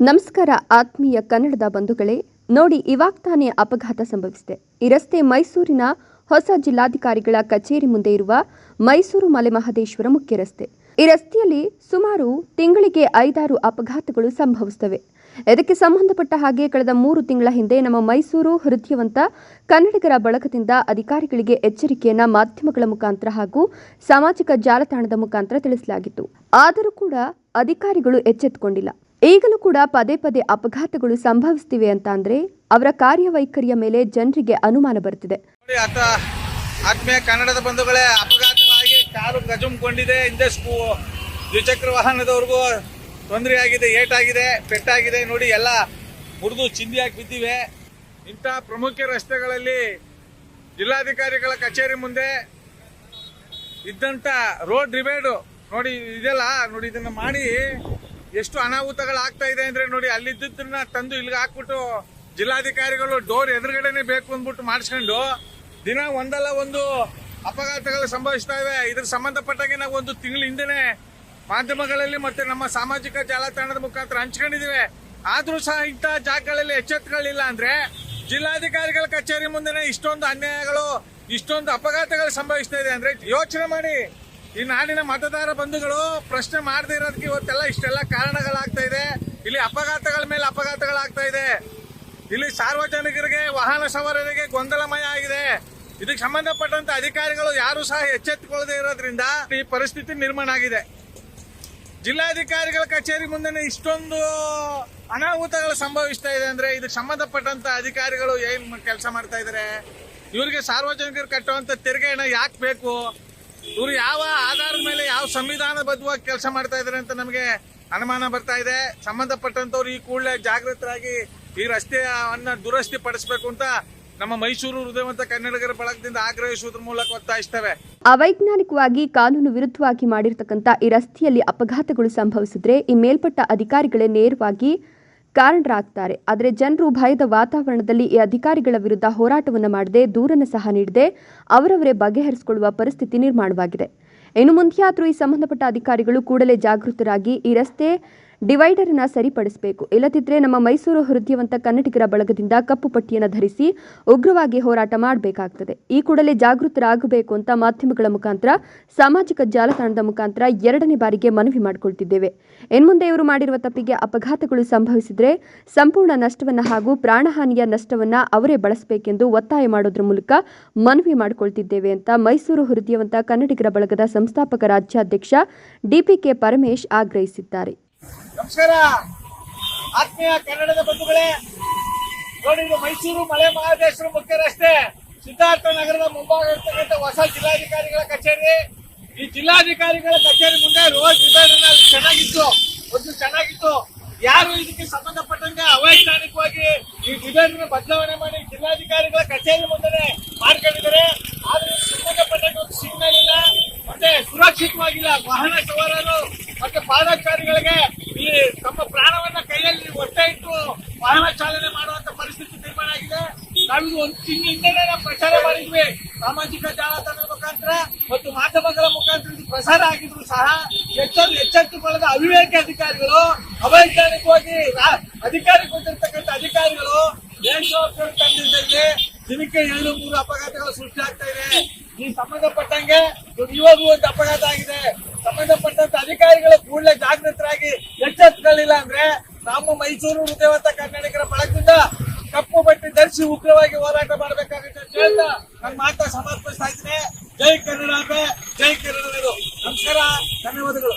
ನಮಸ್ಕಾರ, ಆತ್ಮೀಯ ಕನ್ನಡದ ಬಂಧುಗಳೇ. ನೋಡಿ, ಇವಾಗ ತಾನೇ ಅಪಘಾತ ಸಂಭವಿಸಿದೆ. ಈ ರಸ್ತೆ ಮೈಸೂರಿನ ಹೊಸ ಜಿಲ್ಲಾಧಿಕಾರಿಗಳ ಕಚೇರಿ ಮುಂದೆ ಇರುವ ಮೈಸೂರು ಮಲೆಮಹದೇಶ್ವರ ಮುಖ್ಯ ರಸ್ತೆ. ಈ ರಸ್ತೆಯಲ್ಲಿ ಸುಮಾರು ತಿಂಗಳಿಗೆ ಐದಾರು ಅಪಘಾತಗಳು ಸಂಭವಿಸುತ್ತವೆ. ಇದಕ್ಕೆ ಸಂಬಂಧಪಟ್ಟ ಹಾಗೆ ಕಳೆದ ಮೂರು ತಿಂಗಳ ಹಿಂದೆ ನಮ್ಮ ಮೈಸೂರು ಹೃದಯವಂತ ಕನ್ನಡಿಗರ ಬಳಗದಿಂದ ಅಧಿಕಾರಿಗಳಿಗೆ ಎಚ್ಚರಿಕೆಯನ್ನ ಮಾಧ್ಯಮಗಳ ಮುಖಾಂತರ ಹಾಗೂ ಸಾಮಾಜಿಕ ಜಾಲತಾಣದ ಮುಖಾಂತರ ತಿಳಿಸಲಾಗಿತ್ತು. ಆದರೂ ಕೂಡ ಅಧಿಕಾರಿಗಳು ಎಚ್ಚೆತ್ತುಕೊಂಡಿಲ್ಲ. ಈಗಲೂ ಕೂಡ ಪದೇ ಪದೇ ಅಪಘಾತಗಳು ಸಂಭವಿಸ್ತಿವೆ ಅಂತ ಅಂದ್ರೆ ಅವರ ಕಾರ್ಯವೈಖರಿಯ ಮೇಲೆ ಜನರಿಗೆ ಅನುಮಾನ ಬರುತ್ತಿದೆ. ಕನ್ನಡದ ಬಂಧುಗಳೇ ಗಜುಮ್ಕೊಂಡಿದೆ ಹಿಂದೆ ಸ್ಕೂ, ದ್ವಿಚಕ್ರ ವಾಹನದವ್ರಿಗೂ ತೊಂದರೆ ಆಗಿದೆ, ಏಟಾಗಿದೆ, ಪೆಟ್ಟಾಗಿದೆ. ನೋಡಿ, ಎಲ್ಲ ಮುರಿದು ಚಿಂದಿಯಾಗಿ ಬಿದ್ದಿವೆ. ಇಂಥ ಪ್ರಮುಖ ರಸ್ತೆಗಳಲ್ಲಿ ಜಿಲ್ಲಾಧಿಕಾರಿಗಳ ಕಚೇರಿ ಮುಂದೆ ಇದ್ದಂಥ ರೋಡ್ ಡಿವೈಡು ನೋಡಿ, ಇದೆಲ್ಲ, ನೋಡಿ, ಇದನ್ನು ಮಾಡಿ ಎಷ್ಟು ಅನಾಹುತಗಳಾಗ್ತಾ ಇದೆ ಅಂದರೆ, ನೋಡಿ ಅಲ್ಲಿದ್ದನ್ನ ತಂದು ಇಲ್ಲಿಗೆ ಹಾಕ್ಬಿಟ್ಟು ಜಿಲ್ಲಾಧಿಕಾರಿಗಳು ಡೋರ್ ಎದುರುಗಡೆನೆ ಬೇಕು ಅಂದ್ಬಿಟ್ಟು ಮಾಡಿಸ್ಕೊಂಡು ದಿನ ಒಂದಲ್ಲ ಒಂದು ಅಪಘಾತಗಳು ಸಂಭವಿಸ್ತಾ ಇವೆ. ಇದ್ರ ಸಂಬಂಧಪಟ್ಟಾಗೆ ನಾವು ಒಂದು ತಿಂಗಳ ಹಿಂದೆನೆ ಮಾಧ್ಯಮಗಳಲ್ಲಿ ಮತ್ತೆ ನಮ್ಮ ಸಾಮಾಜಿಕ ಜಾಲತಾಣದ ಮುಖಾಂತರ ಹಂಚ್ಕೊಂಡಿದೀವಿ ಆದ್ರೂ ಸಹ ಇಂಥ ಜಾಗಗಳಲ್ಲಿ ಎಚ್ಚೆತ್ತುಗಳಿಲ್ಲ ಅಂದ್ರೆ ಜಿಲ್ಲಾಧಿಕಾರಿಗಳ ಕಚೇರಿ ಮುಂದೆನೆ ಇಷ್ಟೊಂದು ಅನ್ಯಾಯಗಳು, ಇಷ್ಟೊಂದು ಅಪಘಾತಗಳು ಸಂಭವಿಸ್ತಾ ಇದೆ ಅಂದ್ರೆ ಯೋಚನೆ ಮಾಡಿ. ಈ ನಾಡಿನ ಮತದಾರ ಬಂಧುಗಳು ಪ್ರಶ್ನೆ ಮಾಡದೇ ಇರೋದಕ್ಕೆ ಇವತ್ತೆಲ್ಲ ಇಷ್ಟೆಲ್ಲ ಕಾರಣಗಳಾಗ್ತಾ ಇದೆ. ಇಲ್ಲಿ ಅಪಘಾತಗಳ ಮೇಲೆ ಅಪಘಾತಗಳಾಗ್ತಾ ಇದೆ. ಇಲ್ಲಿ ಸಾರ್ವಜನಿಕರಿಗೆ, ವಾಹನ ಸವಾರರಿಗೆ ಗೊಂದಲಮಯ ಆಗಿದೆ. ಇದಕ್ಕೆ ಸಂಬಂಧಪಟ್ಟಂತ ಅಧಿಕಾರಿಗಳು ಯಾರು ಸಹ ಎಚ್ಚೆತ್ತುಕೊಳ್ಳದೆ ಇರೋದ್ರಿಂದ ಈ ಪರಿಸ್ಥಿತಿ ನಿರ್ಮಾಣ ಆಗಿದೆ. ಜಿಲ್ಲಾಧಿಕಾರಿಗಳ ಕಚೇರಿ ಮುಂದೆನೆ ಇಷ್ಟೊಂದು ಅನಾಹುತಗಳು ಸಂಭವಿಸ್ತಾ ಇದೆ ಅಂದ್ರೆ ಇದಕ್ಕೆ ಸಂಬಂಧಪಟ್ಟಂತ ಅಧಿಕಾರಿಗಳು ಏನ್ ಕೆಲಸ ಮಾಡ್ತಾ ಇದಾರೆ? ಇವರಿಗೆ ಸಾರ್ವಜನಿಕರು ಕಟ್ಟುವಂತ ತೆರಿಗೆನ ಯಾಕೆ ಬೇಕು? ಇವರು ಯಾವ ಆಧಾರದ ಮೇಲೆ ಯಾವ ಸಂವಿಧಾನಬದ್ಧವಾಗಿ ಕೆಲಸ ಮಾಡ್ತಾ ಇದಾರೆ ಅಂತ ನಮಗೆ ಅನುಮಾನ ಬರ್ತಾ ಇದೆ. ಸಂಬಂಧಪಟ್ಟಂತವ್ರು ಈ ಕೂಡಲೇ ಜಾಗೃತರಾಗಿ ಈ ರಸ್ತೆಯನ್ನ ದುರಸ್ತಿ ಪಡಿಸಬೇಕು ಅಂತ ನಮ್ಮ ಮೈಸೂರು ಹೃದಯವಂತ ಕನ್ನಡಿಗರ ಬಳಗದಿಂದ ಆಗ್ರಹಿಸುವುದರ ಮೂಲಕ ಒತ್ತಾಯಿಸ್ತೇವೆ. ಅವೈಜ್ಞಾನಿಕವಾಗಿ ಕಾನೂನು ವಿರುದ್ಧವಾಗಿ ಮಾಡಿರ್ತಕ್ಕಂಥ ಈ ರಸ್ತೆಯಲ್ಲಿ ಅಪಘಾತಗಳು ಸಂಭವಿಸಿದ್ರೆ ಈ ಮೇಲ್ಪಟ್ಟ ಅಧಿಕಾರಿಗಳೇ ನೇರವಾಗಿ ಕಾರಣರಾಗ್ತಾರೆ. ಆದರೆ ಜನರು ಭಯದ ವಾತಾವರಣದಲ್ಲಿ ಈ ಅಧಿಕಾರಿಗಳ ವಿರುದ್ಧ ಹೋರಾಟವನ್ನು ಮಾಡದೆ ದೂರನ್ನು ಸಹ ನೀಡದೆ ಅವರವರೇ ಬಗೆಹರಿಸಿಕೊಳ್ಳುವ ಪರಿಸ್ಥಿತಿ ನಿರ್ಮಾಣವಾಗಿದೆ. ಇನ್ನು ಮುಂದೆಯಾದರೂ ಈ ಸಂಬಂಧಪಟ್ಟ ಅಧಿಕಾರಿಗಳು ಕೂಡಲೇ ಜಾಗೃತರಾಗಿ ಈ ರಸ್ತೆ ಡಿವೈಡರ್ ಅನ್ನ ಸರಿಪಡಿಸಬೇಕು. ಇಲ್ಲದಿದ್ದರೆ ನಮ್ಮ ಮೈಸೂರು ಹೃದಯವಂತ ಕನ್ನಡಿಗರ ಬಳಗದಿಂದ ಕಪ್ಪು ಪಟ್ಟಿಯನ್ನು ಧರಿಸಿ ಉಗ್ರವಾಗಿ ಹೋರಾಟ ಮಾಡಬೇಕಾಗ್ತದೆ. ಈ ಕೂಡಲೇ ಜಾಗೃತರಾಗಬೇಕು ಅಂತ ಮಾಧ್ಯಮಗಳ ಮುಖಾಂತರ, ಸಾಮಾಜಿಕ ಜಾಲತಾಣದ ಮುಖಾಂತರ ಎರಡನೇ ಬಾರಿಗೆ ಮನವಿ ಮಾಡಿಕೊಳ್ತಿದ್ದೇವೆ. ಇನ್ಮುಂದೆ ಇವರು ಮಾಡಿರುವ ತಪ್ಪಿಗೆ ಅಪಘಾತಗಳು ಸಂಭವಿಸಿದರೆ ಸಂಪೂರ್ಣ ನಷ್ಟವನ್ನ ಹಾಗೂ ಪ್ರಾಣಹಾನಿಯ ನಷ್ಟವನ್ನ ಅವರೇ ಬಳಸಬೇಕೆಂದು ಒತ್ತಾಯ ಮಾಡೋದ್ರ ಮೂಲಕ ಮನವಿ ಮಾಡಿಕೊಳ್ತಿದ್ದೇವೆ ಅಂತ ಮೈಸೂರು ಹೃದಯವಂತ ಕನ್ನಡಿಗರ ಬಳಗದ ಸಂಸ್ಥಾಪಕ ರಾಜ್ಯಾಧ್ಯಕ್ಷ ಡಿಪಿಕೆ ಪರಮೇಶ್ ಆಗ್ರಹಿಸಿದ್ದಾರೆ. ನಮಸ್ಕಾರ. ಆತ್ಮೀಯ ಕನ್ನಡದ ಬಂಧುಗಳೇ, ನೋಡಿದ್ರು ಮೈಸೂರು ಮಲೆ ಮಹಾದೇಶ್ವರ ಮುಖ್ಯ ರಸ್ತೆ, ಸಿದ್ಧಾರ್ಥ ನಗರದ ಮುಂಭಾಗ ಇರ್ತಕ್ಕಂಥ ಹೊಸ ಜಿಲ್ಲಾಧಿಕಾರಿಗಳ ಕಚೇರಿ. ಈ ಜಿಲ್ಲಾಧಿಕಾರಿಗಳ ಕಚೇರಿ ಮುಂದೆ ರೋಡ್ ವಿಭಾಗನ ಚೆನ್ನಾಗಿತ್ತು, ಒಂದು ಚೆನ್ನಾಗಿತ್ತು. ಯಾರು ಇದಕ್ಕೆ ಸಂಬಂಧಪಟ್ಟಂಗೆ ಅವೈಜ್ಞಾನಿಕವಾಗಿ ಈ ಡಿವೈಡರ್ ಬದಲಾವಣೆ ಮಾಡಿ ಜಿಲ್ಲಾಧಿಕಾರಿಗಳ ಕಚೇರಿ ಮುಂದೆ ಮಾಡ್ಕೊಂಡಿದ್ದಾರೆ. ಆದ್ರೆ ಸಂಬಂಧಪಟ್ಟಂಗೆ ಒಂದು ಸಿಗ್ನಲ್ ಇಲ್ಲ, ಮತ್ತೆ ಸುರಕ್ಷಿತವಾಗಿಲ್ಲ ವಾಹನ ಸವಾರರು ಮತ್ತೆ ಪಾದಚಾರಿಗಳಿಗೆ ಈ ತಮ್ಮ ಪ್ರಾಣವನ್ನ ಕೈಯಲ್ಲಿ ಒತ್ತೆ ಇಟ್ಟು ವಾಹನ ಚಾಲನೆ ಮಾಡುವಂತ ಪರಿಸ್ಥಿತಿ ನಿರ್ಮಾಣ ಆಗಿದೆ. ನಾವಿದು ಒಂದು ತಿಂಗಳಿಂದಲೇ ನಾವು ಪ್ರಚಾರ ಮಾಡಿದ್ವಿ. ಸಾಮಾಜಿಕ ಜಾಲತಾಣದ ಮುಖಾಂತರ ಮತ್ತು ಮಾಧ್ಯಮಗಳ ಮುಖಾಂತರ ಪ್ರಸಾರ ಆಗಿದ್ರು ಸಹ ಎಚ್ಚೆತ್ತು ಎಚ್ಚೆತ್ತುಕೊಳ್ಳದ ಅವಿವೇಕ ಅಧಿಕಾರಿಗಳು ಅವೈಜ್ಞಾನಿಕವಾಗಿ ಅಧಿಕಾರಿ ಕೊಟ್ಟಿರ್ತಕ್ಕಂಥ ಅಧಿಕಾರಿಗಳು ದೇಶೋಪಯೋಗ ತಂದಿದ್ದಲ್ಲಿ ದಿನಕ್ಕೆ ಏಳು, ಮೂರು ಅಪಘಾತಗಳು ಸೃಷ್ಟಿ ಆಗ್ತಾ ಇದೆ. ಈ ಸಂಬಂಧಪಟ್ಟಂಗೆ ಇವಾಗ ಒಂದು ಅಪಘಾತ ಆಗಿದೆ. ಸಂಬಂಧಪಟ್ಟಂತ ಅಧಿಕಾರಿಗಳು ಕೂಡಲೇ ಜಾಗೃತರಾಗಿ ಎಚ್ಚೆತ್ತುಗಳಿಲ್ಲ ಅಂದ್ರೆ ನಮ್ಮ ಮೈಸೂರು ಹೃದಯವಂತ ಕನ್ನಡಿಗರ ಬಳಗದಿಂದ ಕಪ್ಪು ಬಟ್ಟೆ ಧರಿಸಿ ಉಗ್ರವಾಗಿ ಹೋರಾಟ ಮಾಡಬೇಕಾಗುತ್ತೆ ಅಂತ ಹೇಳ್ತಾ ನನ್ನ ಮಾತಾ ಸಮರ್ಪಿಸ್ತಾ ಇದ್ದೀನಿ. ಜೈ ಕನ್ನಡ ಜೈ ಕನ್ನಡ ನಮಸ್ಕಾರ, ಧನ್ಯವಾದಗಳು.